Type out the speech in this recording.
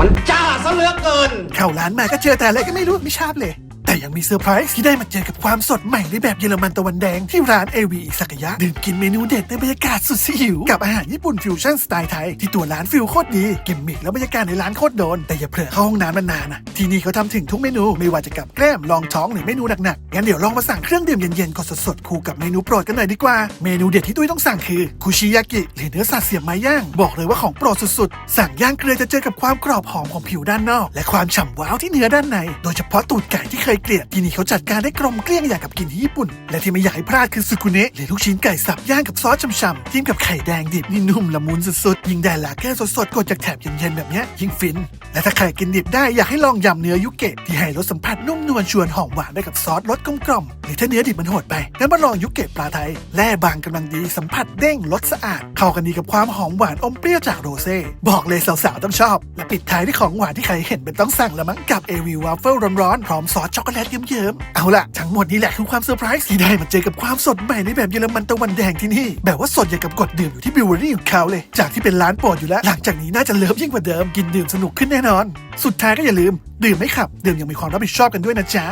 มันจ้าซะเหลือเกิน เข้าร้านมาก็เจอแต่อะไรก็ไม่รู้ไม่ชอบเลย แต่ยังมีเซอร์ไพรส์ที่ได้มาเจอกับความสดใหม่ในแบบเยอรมันตะวันแดงที่ร้านเอวีอิสักยะ ดื่มกินเมนูเด็ดในบรรยากาศสุดสิหิว กับอาหารญี่ปุ่นฟิวชั่นสไตล์ไทย ที่ตัวร้านฟิลโคตรดีกิมมิคและบรรยากาศในร้านโคตรโดน แต่อย่าเผลอเข้าห้องน้ำนานๆนะที่นี่เขาทำถึงทุกเมนูไม่ว่าจะกับแกล้มลองท้องหรือเมนูหนักๆงั้นเดี๋ยวลองมาสั่งเครื่องดื่มเย็นๆกดสดๆคู่กับเมนูโปรดกันหน่อยดีกว่าเมนูเด็ดที่ตุ้ยต้องสั่งคือคุชิยากิหรือเนื้อสัตว์เสียบไม้ย่างบอกเลยว่าของโปรดสุดๆ สั่งย่างเกลือจะเจอกับความกรอบหอมของผิวด้านนอก และความฉ่ำว้าวที่เนื้อด้านใน โดยเฉพาะตูดไก่ที่เคยเกลียดที่นี่เขาจัดการได้กลมเกลี้ยงอย่างกับกินที่ญี่ปุ่น และที่ไม่อยากให้พลาดคือซุกุเนะหรือลูกชิ้นไก่สับย่างกับซอสฉ่ำๆจิ้มกับไข่แดงดิบนี่นุ่มละมุนสุดๆยิ่งได้ลาแก้วสดๆกดจากแถบเย็นๆแบบเนี้ยยิ่งฟิน และถ้าใครกินดิบได้อยากให้ลองยำเนื้อยุเกะที่ให้รสสัมผัสนุ่มนวลชวนหอมหวานได้กับซอสรสกลมกล่อมหรือถ้าเนื้อดิบมันโหดไปงั้นมาลองยุเกะปลาไทยแล่บางกำลังดีสัมผัสเด้งรสสะอาด เข้ากันดีกับความหอมหวานอมเปรี้ยวจากโรเซ่บอกเลยสาวๆต้องชอบ และปิดท้ายที่ของหวานที่ใครเห็นเป็นต้องสั่งละมั้งกับเอวีวาฟเฟิลร้อนๆพร้อมซอสช็อกโกแลตเยิ้มๆ เอาล่ะ ทั้งหมดนี้แหละคือความเซอร์ไพรส์ที่ได้มาเจอกับความสดใหม่ในแบบเยอรมันตะวันแดงที่นี่ แบบว่าสดอย่างกับกดดื่มอยู่ที่บิวเวอรี่ของเขาเลย จากที่เป็นร้านโปรดอยู่แล้ว หลังจากนี้น่าจะเลิฟยิ่งกว่าเดิม กินดื่มสนุกขึ้นแน่นอน สุดท้ายก็อย่าลืม ดื่มไม่ขับ ดื่มอยังมีความรับผิดชอบกันด้วยนะจ๊ะ